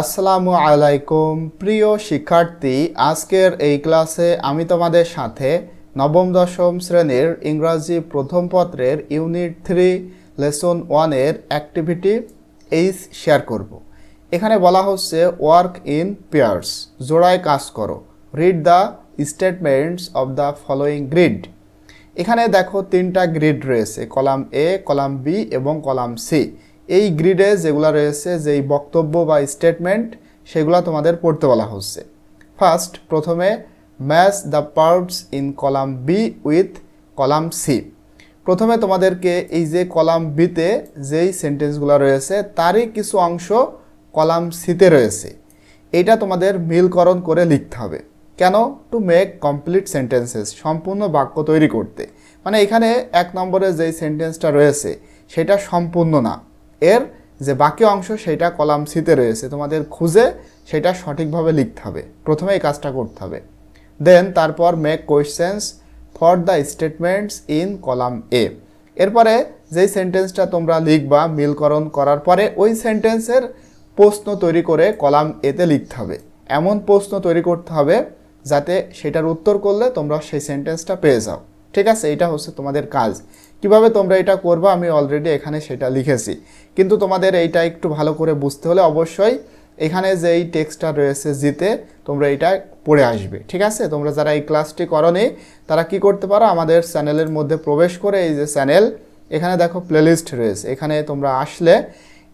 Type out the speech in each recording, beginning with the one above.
আসসালামু আলাইকুম, প্রিয় শিক্ষার্থী, আজকের এই ক্লাসে আমি তোমাদের সাথে নবম, দশম শ্রেণির ইংরাজি প্রথম পত্রের ইউনিট থ্রি, লেসন ওয়ানের অ্যাক্টিভিটি এইস শেয়ার করব। এখানে বলা হচ্ছে ওয়ার্ক ইন পেয়ার্স জোড়ায় কাজ করো। Read the statements of the following grid এখানে দেখো তিনটা গ্রিড রয়েছে, কলাম এ কলাম বি এবং কলাম সি এই গ্রিডে যেগুলো রয়েছে, যেই বক্তব্য বা স্টেটমেন্ট সেগুলো তোমাদের পড়তে বলা হচ্ছে। ফার্স্ট প্রথমে match the parts in column B with column C প্রথমে তোমাদেরকে এই যে কলাম বিতে যেই সেন্টেন্সগুলো রয়েছে, তারই কিছু অংশ কলাম সিতে রয়েছে। এটা তোমাদের মিলকরণ করে লিখতে হবে। কেন? টু মেক কমপ্লিট সেন্টেন্সেস সম্পূর্ণ বাক্য তৈরি করতে। মানে এখানে এক নম্বরে যেই সেন্টেন্সটা রয়েছে, সেটা সম্পূর্ণ না। এর যে বাকি অংশ সেটা কলাম সিতে রয়েছে। তোমাদের খুঁজে সেটা সঠিকভাবে লিখতে হবে। প্রথমে এই কাজটা করতে হবে। দেন তারপর make questions for the statements in column A এরপরে যেই সেন্টেন্সটা তোমরা লিখবা, মিলকরণ করার পরে ওই সেন্টেন্সের প্রশ্ন তৈরি করে কলাম এতে লিখতে হবে। এমন প্রশ্ন তৈরি করতে হবে যাতে সেটার উত্তর করলে তোমরা সেই সেন্টেন্সটা পেয়ে যাও। ঠিক আছে এটা হচ্ছে তোমাদের কাজ। কীভাবে তোমরা এটা করবে, আমি অলরেডি এখানে সেটা লিখেছি। কিন্তু তোমাদের এইটা একটু ভালো করে বুঝতে হলে অবশ্যই এখানে যে এই টেক্সটটা রয়েছে জিতে তোমরা এটা পড়ে আসবে, ঠিক আছে? তোমরা যারা এই ক্লাসটি করনি, তারা কি করতে পারো? আমাদের চ্যানেলের মধ্যে প্রবেশ করে এই যে চ্যানেল, এখানে দেখো প্লেলিস্ট রয়েছে। এখানে তোমরা আসলে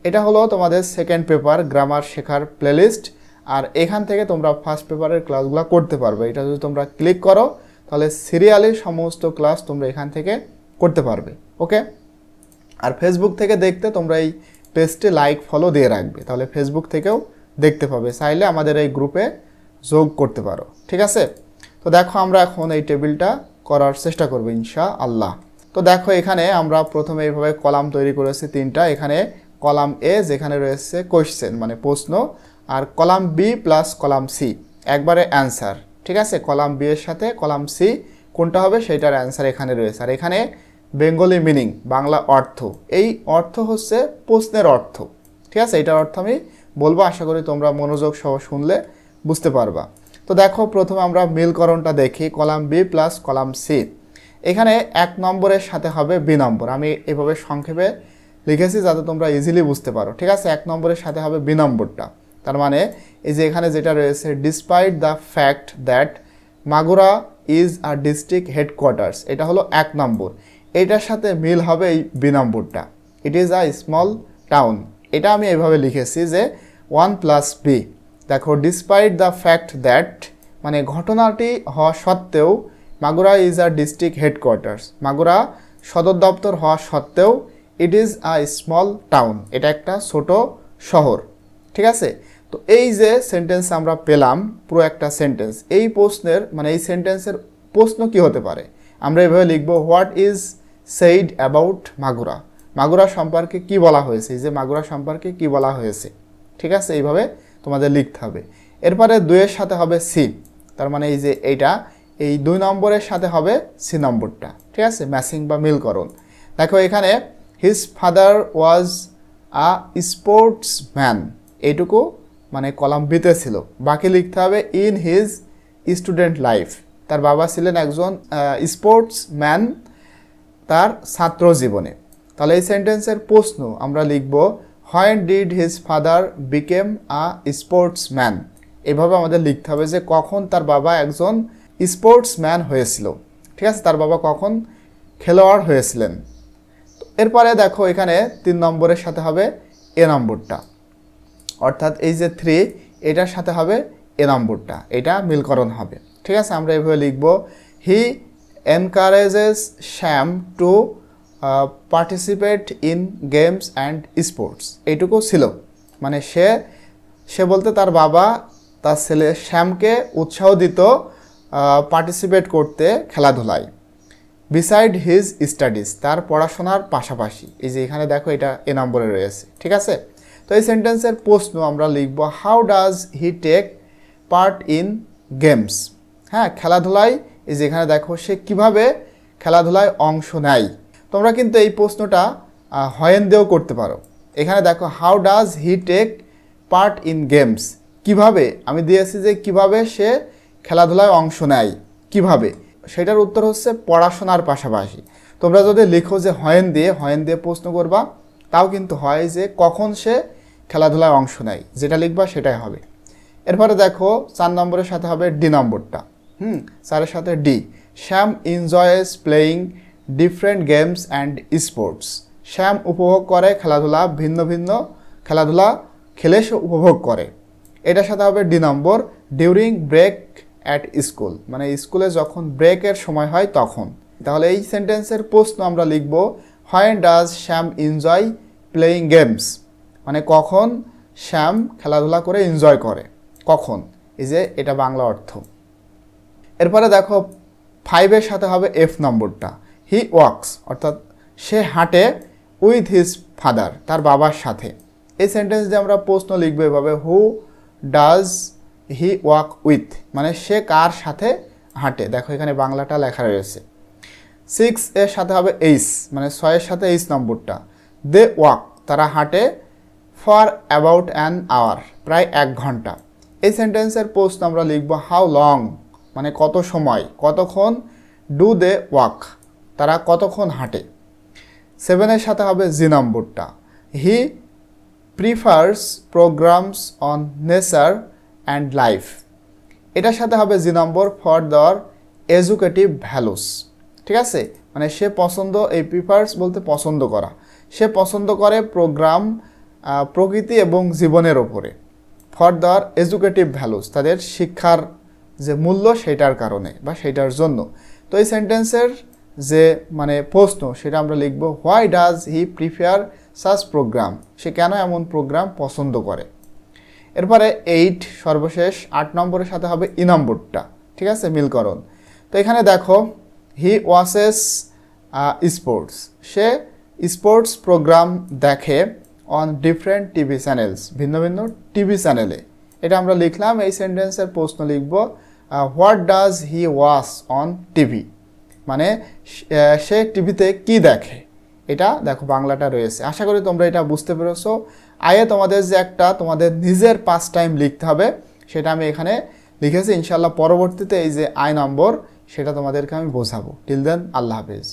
এটা হলো তোমাদের সেকেন্ড পেপার গ্রামার শেখার প্লেলিস্ট আর এখান থেকে তোমরা ফার্স্ট পেপারের ক্লাসগুলো করতে পারবে। এটা যদি তোমরা ক্লিক করো, তাহলে সিরিয়ালি সমস্ত ক্লাস তোমরা এখান থেকে করতে পারবে ওকে আর ফেসবুক থেকে দেখতে তোমরা এই পেজটি লাইক ফলো দিয়ে রাখবে, তাহলে ফেসবুক থেকেও দেখতে পাবে, চাইলে আমাদের এই গ্রুপে যোগ করতে পারো, ঠিক আছে? তো দেখো আমরা এখন এই টেবিলটা করার চেষ্টা করব ইনশা আল্লাহ তো দেখো এখানে আমরা প্রথমে এইভাবে কলাম তৈরি করেছি তিনটা, এখানে কলাম এ যেখানে রয়েছে কোয়েশ্চেন মানে প্রশ্ন, আর column B plus column C একবারে অ্যান্সার ঠিক আছে? কলাম বি এর সাথে কলাম সি কোনটা হবে? সেটার অ্যান্সার এখানে রয়েছে। আর এখানে বেঙ্গলি মিনিং, বাংলা অর্থ। এই অর্থ হচ্ছে প্রশ্নের অর্থ। ঠিক আছে? এটার অর্থ আমি বলব। আশা করি তোমরা মনোযোগ সহ শুনলে বুঝতে পারবা। তো দেখো, প্রথমে আমরা মিলকরণটা দেখি। Column B plus column C. এখানে এক নম্বরের সাথে হবে বি নম্বর। আমি এভাবে সংক্ষেপে লিখেছি যাতে তোমরা ইজিলি বুঝতে পারো। ঠিক আছে? এক নম্বরের সাথে হবে বি নম্বরটা। তার মানে এই যে এখানে যেটা রয়েছে despite the fact that Magura is a district headquarters, এটা হলো এক নম্বর। এটার সাথে মিল হবে এই বি নম্বরটা। It is a small town এটা আমি এভাবে লিখেছি যে ওয়ান প্লাস বি দেখো ডিসপাইট দ্য ফ্যাক্ট দ্যাট মানে ঘটনাটি হওয়া সত্ত্বেও Magura is a district headquarters Magura সদর দপ্তর হওয়া সত্ত্বেও it is a small town এটা একটা ছোট শহর। ঠিক আছে? তো এই যে সেন্টেন্স আমরা পেলাম, পুরো একটা সেন্টেন্স এই প্রশ্নের মানে এই সেন্টেন্সের প্রশ্ন কি হতে পারে? আমরা এভাবে লিখব what is said about Magura? Magura সম্পর্কে কি বলা হয়েছে? এই যে মাগুরা সম্পর্কে কি বলা হয়েছে? ঠিক আছে? এইভাবে তোমাদের লিখতে হবে। এরপরে দুইয়ের সাথে হবে সি তার মানে এই যে এইটা, এই দুই নম্বরের সাথে হবে সি নম্বরটা। ঠিক আছে? ম্যাচিং বা মিলকরণ। দেখো এখানে his father was a sportsman এইটুকু মানে কলাম বিতে ছিল। বাকি লিখতে হবে ইন হিজ স্টুডেন্ট লাইফ তার বাবা ছিলেন একজন স্পোর্টস ম্যান তার ছাত্র জীবনে। তাহলে এই সেন্টেন্সের প্রশ্ন আমরা লিখব when did his father became a sportsman এভাবে আমাদের লিখতে হবে যে কখন তার বাবা একজন স্পোর্টস ম্যান হয়েছিল। ঠিক আছে? তার বাবা কখন খেলোয়াড় হয়েছিলেন। এরপরে দেখো এখানে তিন নম্বরের সাথে হবে, এ নম্বরটা। অর্থাৎ এই যে থ্রি এটার সাথে হবে এ নম্বরটা, এটা মিলকরণ হবে। ঠিক আছে? আমরা এভাবে লিখব he encourages Shyam to participate in games and sports এইটুকু ছিল। মানে সে সে বলতে তার বাবা, তার ছেলে শ্যামকে উৎসাহ দিত পার্টিসিপেট করতে খেলাধুলায়। বিসাইড হিজ স্টাডিজ তার পড়াশোনার পাশাপাশি। এই যে এখানে দেখো, এটা এ নম্বরে রয়েছে। ঠিক আছে? তো এই সেন্টেন্সের প্রশ্ন আমরা লিখব how does he take part in games হ্যাঁ খেলাধুলায়, এই যে এখানে দেখো সে কীভাবে খেলাধুলায় অংশ নেয়। তোমরা কিন্তু এই প্রশ্নটা হয়েন দিয়েও করতে পারো। এখানে দেখো how does he take part in games কীভাবে? আমি দিয়েছি যে কীভাবে সে খেলাধুলায় অংশ নেয়। কীভাবে? সেটার উত্তর হচ্ছে পড়াশোনার পাশাপাশি। তোমরা যদি লিখো যে হয়েন দিয়ে হয়েন দিয়ে প্রশ্ন করবা, তাও কিন্তু হয় যে কখন সে খেলাধুলায় অংশ নেয়। যেটা লিখবা সেটাই হবে। এরপরে দেখো, চার নম্বরের সাথে হবে ডি নম্বরটা। হুম, চারের সাথে D. Shyam enjoys playing different games and sports Shyam উপভোগ করে খেলাধুলা, ভিন্ন ভিন্ন খেলাধুলা খেলে সে উপভোগ করে। এটার সাথে হবে D number during break at school মানে স্কুলে যখন ব্রেকের সময় হয় তখন। তাহলে এই সেন্টেন্সের প্রশ্ন আমরা লিখব when does Shyam enjoy playing games মানে কখন শ্যাম খেলাধুলা করে এনজয় করে? কখন? এই যে এটা বাংলা অর্থ। এরপরে দেখো ফাইভের সাথে হবে এফ নম্বরটা। হি ওয়াক্স অর্থাৎ সে হাঁটে উইথ হিজ ফাদার তার বাবার সাথে। এই সেন্টেন্স দিয়ে আমরা প্রশ্ন লিখব এভাবে who does he walk with মানে সে কার সাথে হাঁটে? দেখো, এখানে বাংলাটা লেখা রয়েছে। সিক্স এর সাথে হবে এইচ মানে ছয়ের সাথে এইচ নম্বরটা। দে ওয়াক তারা হাঁটে ফর অ্যাবাউট অ্যান আওয়ার প্রায় এক ঘণ্টা। এই সেন্টেন্সের পোস্ট আমরা লিখব হাউ লং মানে কত সময়? কতক্ষণ? ডু দে ওয়াক তারা কতক্ষণ হাঁটে? সেভেনের সাথে হবে জি নম্বরটা। He prefers programs on nature and life এটার সাথে হবে জি নম্বর ফর দেওয়ার এজুকেটিভ ভ্যালুস ঠিক আছে? মানে সে পছন্দ, এই প্রিফার্স বলতে পছন্দ করা। সে পছন্দ করে প্রোগ্রাম প্রকৃতি এবং জীবনের ওপরে ফর দেওয়ার এডুকেটিভ ভ্যালুস তাদের শিক্ষার যে মূল্য সেটার কারণে বা সেটার জন্য। তো এই সেন্টেন্সের যে মানে প্রশ্ন, সেটা আমরা লিখব why does he prefer such program সে কেন এমন প্রোগ্রাম পছন্দ করে? এরপরে এইট সর্বশেষ, আট নম্বরের সাথে হবে ই নম্বরটা ঠিক আছে? মিলকরণ। তো এখানে দেখো হি ওয়াসেস স্পোর্টস সে স্পোর্টস প্রোগ্রাম দেখে অন ডিফারেন্ট টিভি চ্যানেলস ভিন্ন ভিন্ন টিভি চ্যানেলে এটা আমরা লিখলাম, এই সেন্টেন্সের প্রশ্ন লিখব what does he was on TV মানে সে টিভিতে কি দেখে? এটা দেখো, বাংলাটা রয়েছে। আশা করি তোমরা এটা বুঝতে পেরেছ। আয়ে তোমাদের যে একটা তোমাদের নিজের পাঁচ টাইম লিখতে হবে, সেটা আমি এখানে লিখেছি। ইনশাল্লাহ পরবর্তীতে এই যে আই নম্বর, সেটা তোমাদেরকে আমি বোঝাবো। টিল দেন আল্লাহ হাফেজ।